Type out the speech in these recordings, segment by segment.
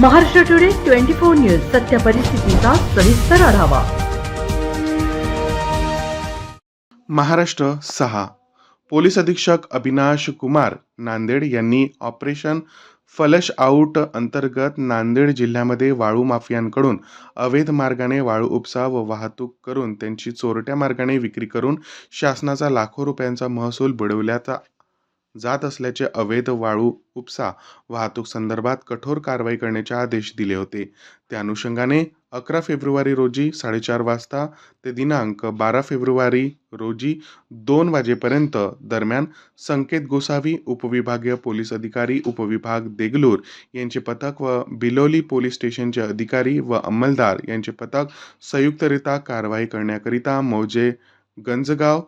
Maharashtra today twenty four news सत्य परिस्थितीचा सविस्तर आढावा. महाराष्ट्र सहा. पोलीस अधीक्षक अविनाश कुमार नांदेड यांनी ऑपरेशन फलश आऊट अंतर्गत नांदेड जिल्ह्यामध्ये वाळू माफियांकडून अवैध मार्गाने वाळू उपसा व वाहतूक करून त्यांची चोरट्या मार्गाने विक्री करून शासनाचा लाखो रुपयांचा महसूल बुडवल्याचा जात असल्याचे अवैध वाळू उपसा वाहतूक संदर्भात कठोर कारवाई करण्याचे आदेश दिले होते. त्या अनुषंगाने अकरा फेब्रुवारी रोजी साडेचार वाजता ते दिनांक बारा फेब्रुवारी रोजी दोन वाजेपर्यंत दरम्यान संकेत गोसावी उपविभागीय पोलीस अधिकारी उपविभाग देगलूर यांचे पथक व बिलोली पोलीस स्टेशनचे अधिकारी व अंमलदार यांचे पथक संयुक्तरित्या कारवाई करण्याकरिता मौजे गंजगाव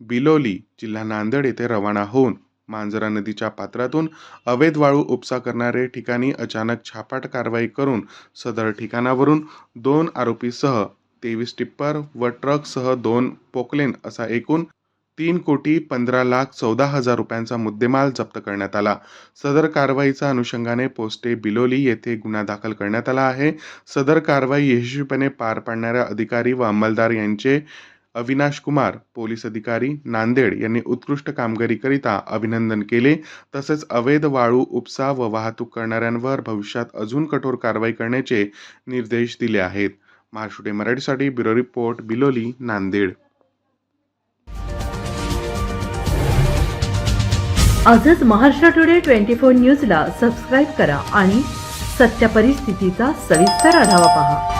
बिलोली जिल्हा नांदेड येथे रवाना होऊन मांजरा नदीच्या पात्रातून अवैध वाळू उपसा करणारे ठिकाणी अचानक छापाट कारवाई करून सदर ठिकाणावरून दोन आरोपीसह तेवीस टिप्पर व ट्रकसह दोन पोकलेन असा एकूण तीन कोटी पंधरा लाख चौदा हजार रुपयांचा मुद्देमाल जप्त करण्यात आला. सदर कारवाईचा अनुषंगाने पोस्टे बिलोली येथे गुन्हा दाखल करण्यात आला आहे. सदर कारवाई यशस्वीपणे पार पाडणाऱ्या अधिकारी व अंमलदार यांचे अविनाश कुमार पोलीस अधिकारी नांदेड यांनी उत्कृष्ट कामगिरीकरिता अभिनंदन केले. तसेच अवैध वाळू उपसा व वाहतूक करणाऱ्यांवर भविष्यात अजून कठोर कारवाई करण्याचे निर्देश दिले आहेत. महाराष्ट्र मराठीसाठी ब्युरो रिपोर्ट बिलोली नांदेड. आजच महाराष्ट्र टुडे ट्वेंटी फोर न्यूजला सबस्क्राईब करा आणि सत्य परिस्थितीचा सविस्तर आढावा पहा.